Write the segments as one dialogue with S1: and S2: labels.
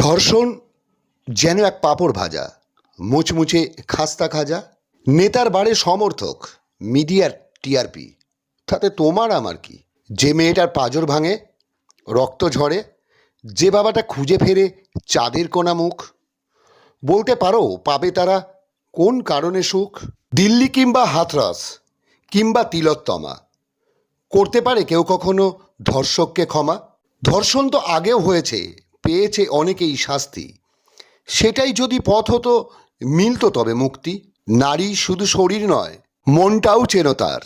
S1: ধর্ষণ যেন এক পাঁপড় ভাজা, মুচমুচে খাস্তা খাজা। নেতার বাড়ে সমর্থক, মিডিয়ার টিআরপি। তাতে তোমার আমার কি? যে মেয়েটার পাজর ভাঙে, রক্ত ঝরে, যে বাবাটা খুঁজে ফেরে চাঁদের কোনা মুখ। বলতে পারো, পাবে তারা কোন কারণে সুখ? দিল্লি কিংবা হাথরস, কিংবা তিলোত্তমা। করতে পারে কেউ কখনো ধর্ষককে ক্ষমা? ধর্ষণ তো আগেও হয়েছে পেয়েছে অনেকেই শাস্তি। সেটাই যদি পথ হতো, মিলতো তবে মুক্তি। নারী শুধু শরীর নয়, মনটাও চেনো তার।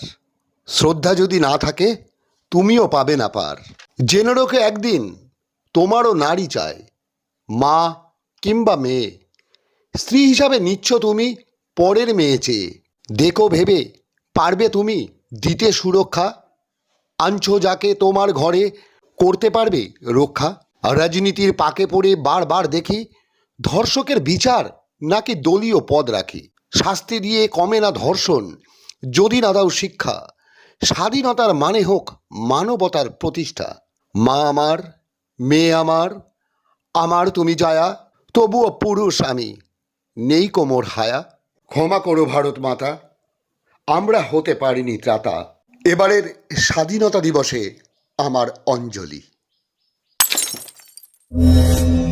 S1: শ্রদ্ধা যদি না থাকে, তুমিও পাবে না পার। জেনে একদিন, তোমারও নারী চায়, মা কিংবা মেয়ে। স্ত্রী হিসাবে নিচ্ছ তুমি, পরের মেয়ে চেয়ে। দেখো ভেবে, পারবে তুমি দিতে সুরক্ষা। আনছো যাকে তোমার ঘরে, করতে পারবে রক্ষা। রাজনীতির পাকে পড়ে বারবার দেখি ধর্ষকের বিচার নাকি দলীয় পদ রাখি। শাস্তি দিয়ে কমে না ধর্ষণ, যদি না দাও শিক্ষা, স্বাধীনতার মানে হোক মানবতার প্রতিষ্ঠা। মা আমার, মেয়ে আমার আমার তুমি যায়া, তবুও পুরুষ আমি, নেই কোমর হায়া। ক্ষমা করো ভারত মাতা, আমরা হতে পারিনি ত্রাতা। এবারের স্বাধীনতা দিবসে আমার অঞ্জলি। Música